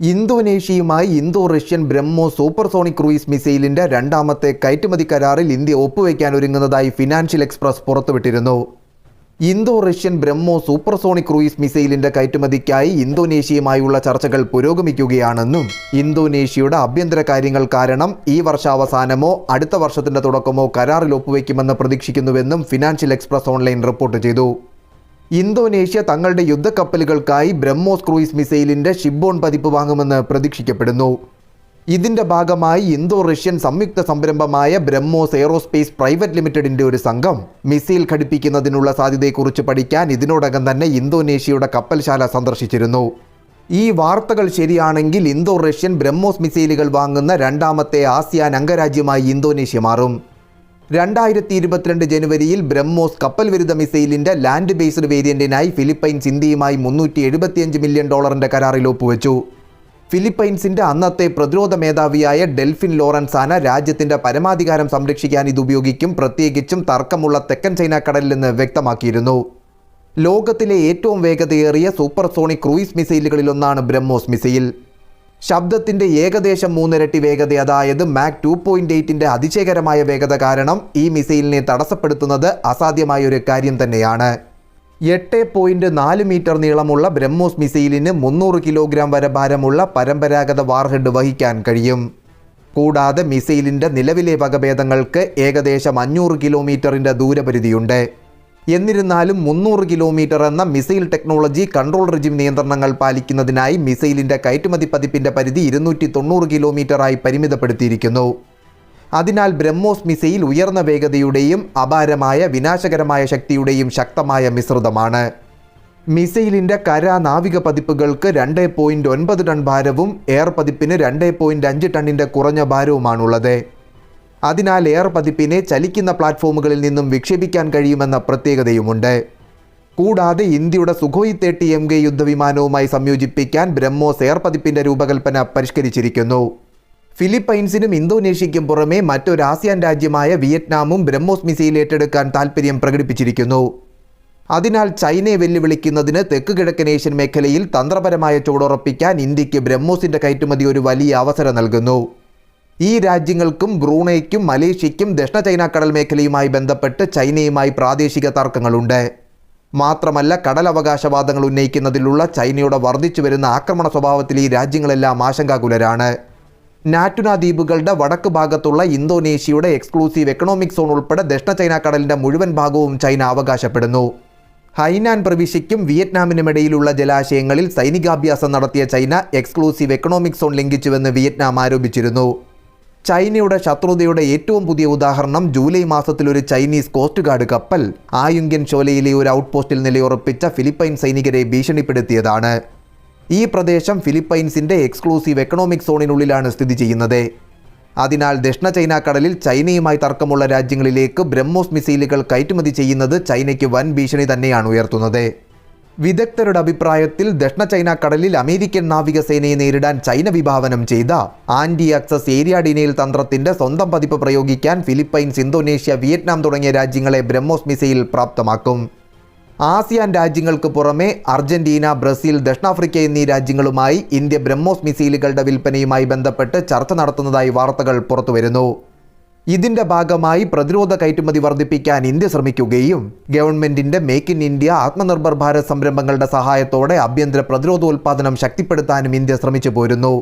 ഇന്തോനേഷ്യയുമായി Indo Russian Brahmo supersonic cruise മിസൈലിന്റെ രണ്ടാമത്തെ കയറ്റുമതി കരാറിൽ ഇന്ത്യ ഒപ്പുവയ്ക്കാൻ ഒരുങ്ങുന്നതായി financial express പുറത്തുവിട്ടിരുന്നു. Indo Russian Brahmo supersonic cruise മിസൈലിന്റെ കയറ്റുമതിക്കായി ഇന്തോനേഷ്യയുമായുള്ള ചർച്ചകൾ പുരോഗമിക്കുകയാണെന്നും ഇന്തോനേഷ്യയുടെ ആഭ്യന്തര കാര്യങ്ങൾ കാരണം ഈ വർഷാവസാനമോ അടുത്ത വർഷത്തിന്റെ തുടക്കമോ കരാറിൽ ഒപ്പുവയ്ക്കുമെന്ന് പ്രതീക്ഷിക്കുന്നുവെന്നും ഫിനാൻഷ്യൽ എക്സ്പ്രസ് ഓൺലൈൻ റിപ്പോർട്ട് ചെയ്തു. ഇന്തോനേഷ്യ തങ്ങളുടെ യുദ്ധക്കപ്പലുകൾക്കായി ബ്രഹ്മോസ് ക്രൂയിസ് മിസൈലിന്റെ ഷിബോൺ പതിപ്പ് വാങ്ങുമെന്ന് പ്രതീക്ഷിക്കപ്പെടുന്നു. ഇതിന്റെ ഭാഗമായി ഇന്തോ റഷ്യൻ സംയുക്ത സംരംഭമായ ബ്രഹ്മോസ് എയറോസ്പേസ് പ്രൈവറ്റ് ലിമിറ്റഡിന്റെ ഒരു സംഘം മിസൈൽ ഘടിപ്പിക്കുന്നതിനുള്ള സാധ്യതയെക്കുറിച്ച് പഠിക്കാൻ ഇതിനോടകം തന്നെ ഇന്തോനേഷ്യയുടെ കപ്പൽശാല സന്ദർശിച്ചിരുന്നു. ഈ വാർത്തകൾ ശരിയാണെങ്കിൽ ഇന്തോ റഷ്യൻ ബ്രഹ്മോസ് മിസൈലുകൾ വാങ്ങുന്ന രണ്ടാമത്തെ ആസിയാൻ അംഗരാജ്യമായി ഇന്തോനേഷ്യ മാറും. രണ്ടായിരത്തി ഇരുപത്തിരണ്ട് ജനുവരിയിൽ ബ്രഹ്മോസ് കപ്പൽ വിരുദ്ധ മിസൈലിന്റെ ലാൻഡ് ബേസ്ഡ് വേരിയന്റിനായി ഫിലിപ്പൈൻസ് ഇന്ത്യയുമായി മുന്നൂറ്റി എഴുപത്തിയഞ്ച് മില്യൺ ഡോളറിന്റെ കരാറിൽ ഒപ്പുവെച്ചു. ഫിലിപ്പൈൻസിന്റെ അന്നത്തെ പ്രതിരോധ മേധാവിയായ ഡെൽഫിൻ ലോറൻസാന രാജ്യത്തിന്റെ പരമാധികാരം സംരക്ഷിക്കാൻ ഇത് ഉപയോഗിക്കും പ്രത്യേകിച്ചും തർക്കമുള്ള തെക്കൻ ചൈന കടലിൽ വ്യക്തമാക്കിയിരുന്നു. ലോകത്തിലെ ഏറ്റവും വേഗതയേറിയ സൂപ്പർസോണിക് ക്രൂയിസ് മിസൈലുകളിലൊന്നാണ് ബ്രഹ്മോസ് മിസൈൽ. ശബ്ദത്തിന്റെ ഏകദേശം മൂന്നിരട്ടി വേഗത അതായത് മാക് ടു പോയിന്റ് എയ്റ്റിന്റെ അതിശയകരമായ വേഗത കാരണം ഈ മിസൈലിനെ തടസ്സപ്പെടുത്തുന്നത് അസാധ്യമായ ഒരു കാര്യം തന്നെയാണ്. എട്ട് പോയിന്റ് നാല് മീറ്റർ നീളമുള്ള ബ്രഹ്മോസ് മിസൈലിന് മുന്നൂറ് കിലോഗ്രാം വരെ ഭാരമുള്ള പരമ്പരാഗത വാർഹെഡ് വഹിക്കാൻ കഴിയും. കൂടാതെ മിസൈലിന്റെ നിലവിലെ വകഭേദങ്ങൾക്ക് ഏകദേശം അഞ്ഞൂറ് കിലോമീറ്ററിന്റെ ദൂരപരിധിയുണ്ട്. എന്നിരുന്നാലും മുന്നൂറ് കിലോമീറ്റർ എന്ന മിസൈൽ ടെക്നോളജി കൺട്രോൾ റിജിം നിയന്ത്രണങ്ങൾ പാലിക്കുന്നതിനായി മിസൈലിന്റെ കയറ്റുമതി പതിപ്പിന്റെ പരിധി ഇരുന്നൂറ്റി തൊണ്ണൂറ് കിലോമീറ്ററായി പരിമിതപ്പെടുത്തിയിരിക്കുന്നു. അതിനാൽ ബ്രഹ്മോസ് മിസൈൽ ഉയർന്ന വേഗതയുടെയും അപാരമായ വിനാശകരമായ ശക്തിയുടെയും ശക്തമായ മിശ്രിതമാണ്. മിസൈലിന്റെ കര നാവിക പതിപ്പുകൾക്ക് രണ്ട് പോയിന്റ് ഒൻപത് ടൺ ഭാരവും എയർ പതിപ്പിന് രണ്ട് പോയിന്റ് അഞ്ച് ടണ്ണിന്റെ കുറഞ്ഞ ഭാരവുമാണുള്ളത്. അതിനാൽ എയർ പതിപ്പിനെ ചലിക്കുന്ന പ്ലാറ്റ്ഫോമുകളിൽ നിന്നും വിക്ഷേപിക്കാൻ കഴിയുമെന്ന പ്രത്യേകതയുമുണ്ട്. കൂടാതെ ഇന്ത്യയുടെ സുഖോയ് തേട്ടി എം കെ യുദ്ധവിമാനവുമായി സംയോജിപ്പിക്കാൻ ബ്രഹ്മോസ് എയർ പതിപ്പിന്റെ രൂപകൽപ്പന പരിഷ്കരിച്ചിരിക്കുന്നു. ഫിലിപ്പൈൻസിനും ഇന്തോനേഷ്യയ്ക്കും പുറമെ മറ്റൊരു ആസിയാൻ രാജ്യമായ വിയറ്റ്നാമും ബ്രഹ്മോസ് മിസൈൽ ഏറ്റെടുക്കാൻ താൽപ്പര്യം പ്രകടിപ്പിച്ചിരിക്കുന്നു. അതിനാൽ ചൈനയെ വെല്ലുവിളിക്കുന്നതിന് തെക്ക് കിഴക്കൻ ഏഷ്യൻ മേഖലയിൽ തന്ത്രപരമായ ചുവടുറപ്പിക്കാൻ ഇന്ത്യയ്ക്ക് ബ്രഹ്മോസിന്റെ കയറ്റുമതി ഒരു വലിയ അവസരം നൽകുന്നു. ഈ രാജ്യങ്ങൾക്കും ബ്രൂണയ്ക്കും മലേഷ്യയ്ക്കും ദക്ഷിണ ചൈന കടൽ മേഖലയുമായി ബന്ധപ്പെട്ട് ചൈനയുമായി പ്രാദേശിക തർക്കങ്ങളുണ്ട്. മാത്രമല്ല കടലവകാശവാദങ്ങൾ ഉന്നയിക്കുന്നതിലുള്ള ചൈനയുടെ വർദ്ധിച്ചു വരുന്ന ആക്രമണ സ്വഭാവത്തിൽ ഈ രാജ്യങ്ങളെല്ലാം ആശങ്കാകുലരാണ്. നാറ്റുന ദ്വീപുകളുടെ വടക്ക് ഭാഗത്തുള്ള ഇന്തോനേഷ്യയുടെ എക്സ്ക്ലൂസീവ് എക്കണോമിക് സോൺ ഉൾപ്പെടെ ദക്ഷിണ ചൈന കടലിന്റെ മുഴുവൻ ഭാഗവും ചൈന അവകാശപ്പെടുന്നു. ഹൈനാൻ പ്രവിശ്യയ്ക്കും വിയറ്റ്നാമിനുമിടയിലുള്ള ജലാശയങ്ങളിൽ സൈനികാഭ്യാസം നടത്തിയ ചൈന എക്സ്ക്ലൂസീവ് എക്കണോമിക് സോൺ ലംഘിച്ചുവെന്ന് വിയറ്റ്നാം ആരോപിച്ചിരുന്നു. ചൈനയുടെ ശത്രുതയുടെ ഏറ്റവും പുതിയ ഉദാഹരണം ജൂലൈ മാസത്തിൽ ഒരു ചൈനീസ് കോസ്റ്റ് ഗാർഡ് കപ്പൽ. ആയുങ്കൻ ഷോലയിലെ ഒരു ഔട്ട്പോസ്റ്റിൽ നിലയുറപ്പിച്ച ഫിലിപ്പൈൻ സൈനികരെ ഭീഷണിപ്പെടുത്തിയതാണ്. ഈ പ്രദേശം ഫിലിപ്പൈൻസിന്റെ എക്സ്ക്ലൂസീവ് എക്കണോമിക് സോണിനുള്ളിലാണ് സ്ഥിതി ചെയ്യുന്നത്. അതിനാൽ ദക്ഷിണ ചൈന കടലിൽ ചൈനയുമായി തർക്കമുള്ള രാജ്യങ്ങളിലേക്ക് ബ്രഹ്മോസ് മിസൈലുകൾ കയറ്റുമതി ചെയ്യുന്നത് ചൈനയ്ക്ക് വൻ ഭീഷണി തന്നെയാണ് ഉയർത്തുന്നത്. വിദഗ്ധരുടെ അഭിപ്രായത്തിൽ ദക്ഷിണ ചൈന കടലിൽ അമേരിക്കൻ നാവികസേനയെ നേരിടാൻ ചൈന വിഭാവനം ചെയ്ത ആന്റി ആക്സസ് ഏരിയ ഡിനെയിൽ തന്ത്രത്തിന്റെ സ്വന്തം പതിപ്പ് പ്രയോഗിക്കാൻ ഫിലിപ്പൈൻസ് ഇന്തോനേഷ്യ വിയറ്റ്നാം തുടങ്ങിയ രാജ്യങ്ങളെ ബ്രഹ്മോസ് മിസൈൽ പ്രാപ്തമാക്കും. ആസിയാൻ രാജ്യങ്ങൾക്ക് പുറമെ അർജന്റീന ബ്രസീൽ ദക്ഷിണാഫ്രിക്ക എന്നീ രാജ്യങ്ങളുമായി ഇന്ത്യ ബ്രഹ്മോസ് മിസൈലുകളുടെ വിൽപ്പനയുമായി ബന്ധപ്പെട്ട് ചർച്ച നടത്തുന്നതായി വാർത്തകൾ പുറത്തുവരുന്നു. ഇതിന്റെ ഭാഗമായി പ്രതിരോധ കയറ്റുമതി വർദ്ധിപ്പിക്കാൻ ഇന്ത്യ ശ്രമിക്കുകയും ഗവൺമെന്റിന്റെ make in India Atmanirbhar Bharat സംരംഭങ്ങളുടെ സഹായത്തോടെ ആഭ്യന്തര പ്രതിരോധോൽപാദനം ശക്തിപ്പെടുത്താനും ഇന്ത്യ ശ്രമിച്ചു പോരുന്നു.